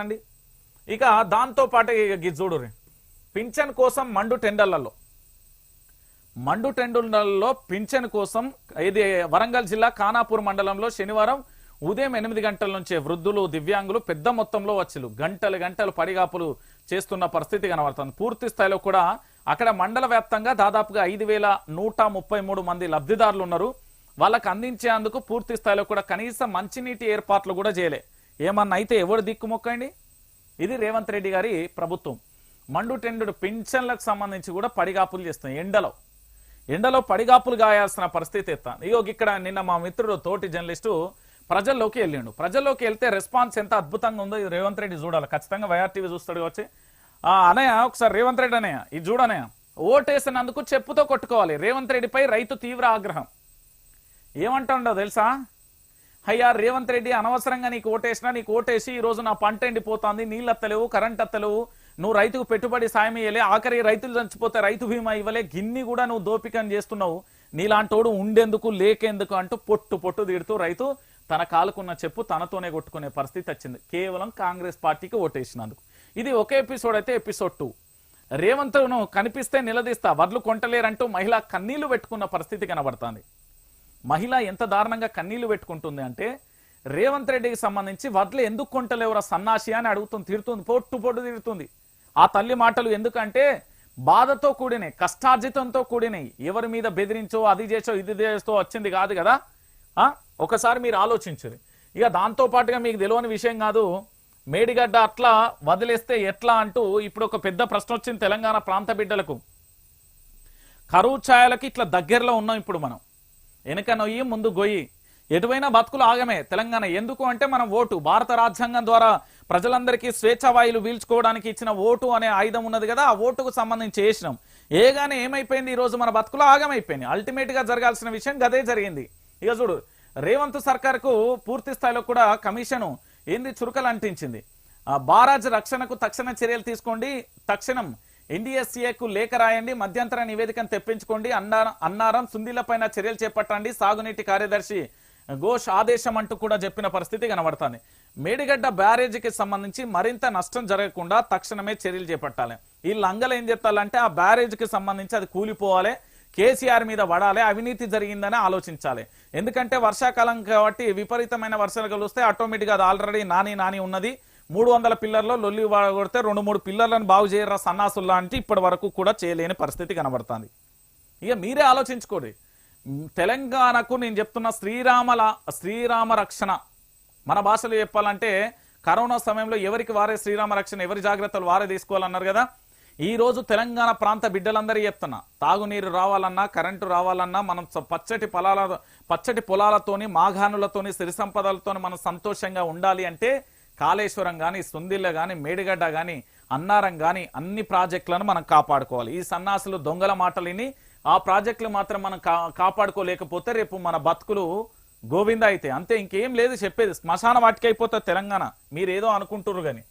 అండి ఇక దాంతో పాటు ఇక చూడు పింఛన్ కోసం మండు టెండర్లలో. మండు టెండర్లలో పింఛన్ కోసం ఇది వరంగల్ జిల్లా ఖానాపూర్ మండలంలో శనివారం ఉదయం ఎనిమిది గంటల నుంచే వృద్ధులు దివ్యాంగులు పెద్ద మొత్తంలో వచ్చులు. గంటలు గంటలు పడిగాపులు చేస్తున్న పరిస్థితి కనబడుతుంది. పూర్తి స్థాయిలో కూడా అక్కడ మండల వ్యాప్తంగా దాదాపుగా ఐదు వేల నూట ముప్పై మూడు మంది లబ్ధిదారులు ఉన్నారు. వాళ్ళకి అందించేందుకు పూర్తి స్థాయిలో కూడా కనీసం మంచినీటి ఏర్పాట్లు కూడా చేయలే. ఏమన్నా అయితే ఎవడు దిక్కుమొక్కండి ఇది రేవంత్ రెడ్డి గారి ప్రభుత్వం. మండు టెండు పింఛన్లకు సంబంధించి కూడా పడిగాపులు చేస్తుంది ఎండలో. ఎండలో పడిగాపులు గాయాల్సిన పరిస్థితి ఎత్తాను ఇగో ఇక్కడ నిన్న మా మిత్రుడు తోటి జర్నలిస్టు ప్రజల్లోకి వెళ్ళిండు. ప్రజల్లోకి వెళ్తే రెస్పాన్స్ ఎంత అద్భుతంగా ఉందో ఇది రేవంత్ రెడ్డి చూడాలి. ఖచ్చితంగా వైఆర్ టీవీ చూస్తాడు వచ్చి ఆ, అనయ్య ఒకసారి రేవంత్ రెడ్డి అనయ్య. ఇది చూడనయ్య ఓటేసినందుకు చెప్పుతో కొట్టుకోవాలి. రేవంత్ రెడ్డిపై రైతు తీవ్ర ఆగ్రహం. ఏమంటుండో తెలుసా? అయ్యా రేవంత్ రెడ్డి అనవసరంగా నీకు ఓటేసినా నీకు ఓటేసి ఈ రోజు నా పంట ఎండిపోతుంది నీళ్ళు అత్తలేవు కరెంట్ అత్తలేవు. నువ్వు రైతుకు పెట్టుబడి సాయం ఇవ్వలే ఆఖరి రైతులు చచ్చిపోతే రైతు బీమా ఇవ్వలే గిన్ని కూడా నువ్వు దోపికం చేస్తున్నావు. నీలాంటోడు ఉండేందుకు లేకేందుకు అంటూ పొట్టు పొట్టు తీడుతూ రైతు తన కాలుకున్న చెప్పు తనతోనే కొట్టుకునే పరిస్థితి వచ్చింది. కేవలం కాంగ్రెస్ పార్టీకి ఓటేసినందుకు. ఇది ఒకే ఎపిసోడ్ అయితే ఎపిసోడ్ టూ. రేవంత్ను కనిపిస్తే నిలదీస్తా వడ్లు కొంటలేరంటూ మహిళ కన్నీళ్ళు పెట్టుకున్న పరిస్థితి కనబడుతుంది. మహిళ ఎంత దారుణంగా కన్నీళ్ళు పెట్టుకుంటుంది అంటే రేవంత్ రెడ్డికి సంబంధించి వడ్లు ఎందుకు కొంటలేవురా సన్నాసి అని అడుగుతుంది తీరుతుంది పొట్టు పొట్టు తిడుతుంది. ఆ తల్లి మాటలు ఎందుకంటే బాధతో కూడినాయి కష్టార్జితంతో కూడినాయి. ఎవరి మీద బెదిరించో అది చేసో ఇది చేసో వచ్చింది కాదు కదా. ఆ? ఒకసారి మీరు ఆలోచించరు ఇక దాంతో పాటుగా మీకు తెలియని విషయం కాదు మేడిగడ్డ అట్లా వదిలేస్తే ఎట్లా అంటూ ఇప్పుడు ఒక పెద్ద ప్రశ్న వచ్చింది తెలంగాణ ప్రాంత బిడ్డలకు. కరువు ఛాయలకి ఇట్లా దగ్గరలో ఉన్నాం ఇప్పుడు మనం. వెనక నొయ్యి ముందు గొయ్యి. ఎటువైనా బతుకులు ఆగమే. తెలంగాణ ఎందుకు అంటే మనం ఓటు. భారత రాజ్యాంగం ద్వారా ప్రజలందరికీ స్వేచ్ఛావాయులు పీల్చుకోవడానికి ఇచ్చిన ఓటు అనే ఆయుధం ఉన్నది కదా ఆ ఓటుకు సంబంధించి చేసినాం. ఏగానే ఏమైపోయింది ఈ రోజు మన బతుకులు ఆగమైపోయింది అల్టిమేట్గా జరగాల్సిన విషయం గదే జరిగింది. ఇక చూడు రేవంత్ సర్కార్కు పూర్తి స్థాయిలో కూడా కమిషను ఏంది చురుకలు అంటించింది ఆ బారాజ్ రక్షణకు తక్షణ చర్యలు తీసుకోండి. తక్షణం ఎన్డీఎస్సీఏకు లేఖ రాయండి మధ్యంతర నివేదికను తెప్పించుకోండి అన్నారం అన్నారం సుందీలపైన చర్యలు చేపట్టండి సాగునీటి కార్యదర్శి ఘోష్ ఆదేశం అంటూ కూడా చెప్పిన పరిస్థితి కనబడుతుంది. మేడిగడ్డ బ్యారేజీకి సంబంధించి మరింత నష్టం జరగకుండా తక్షణమే చర్యలు చేపట్టాలి. ఈ లంగలు ఏం చెప్తాలంటే ఆ బ్యారేజీకి సంబంధించి అది కూలిపోవాలి కేసీఆర్ మీద పడాలి అవినీతి జరిగిందని ఆలోచించాలి. ఎందుకంటే వర్షాకాలం కాబట్టి విపరీతమైన వర్షాలు కలిస్తే ఆటోమేటిక్గా అది ఆల్రెడీ నాని నాని ఉన్నది. మూడు వందల పిల్లర్లో లొల్లి కొడితే రెండు మూడు పిల్లర్లను బాగు చేయరా సన్నాసుల్లా అంటే ఇప్పటి వరకు కూడా చేయలేని పరిస్థితి కనబడుతుంది. ఇక మీరే ఆలోచించుకోండి. తెలంగాణకు నేను చెప్తున్న శ్రీరామల శ్రీరామ రక్షణ. మన భాషలో చెప్పాలంటే కరోనా సమయంలో ఎవరికి వారే శ్రీరామ రక్షణ ఎవరి జాగ్రత్తలు వారే తీసుకోవాలన్నారు కదా? ఈ రోజు తెలంగాణ ప్రాంత బిడ్డలందరూ చెప్తున్నా. తాగునీరు రావాలన్నా కరెంటు రావాలన్నా మనం పచ్చటి పొలాల పచ్చటి పొలాలతోని మాఘానులతోని సిరి సంపదలతోని మనం సంతోషంగా ఉండాలి అంటే కాళేశ్వరం కానీ సుందిల్ల కానీ మేడిగడ్డ కానీ అన్నారం కానీ అన్ని ప్రాజెక్టులను మనం కాపాడుకోవాలి. ఈ సన్నాసులు దొంగల మాటలిని ఆ ప్రాజెక్టులు మాత్రం మనం కా- కాపాడుకోలేకపోతే రేపు మన బతుకులు గోవింద అయితే. అంతే ఇంకేం లేదు చెప్పేది. శ్మశాన వాటికి అయిపోతుంది తెలంగాణ. మీరేదో అనుకుంటున్నారు కానీ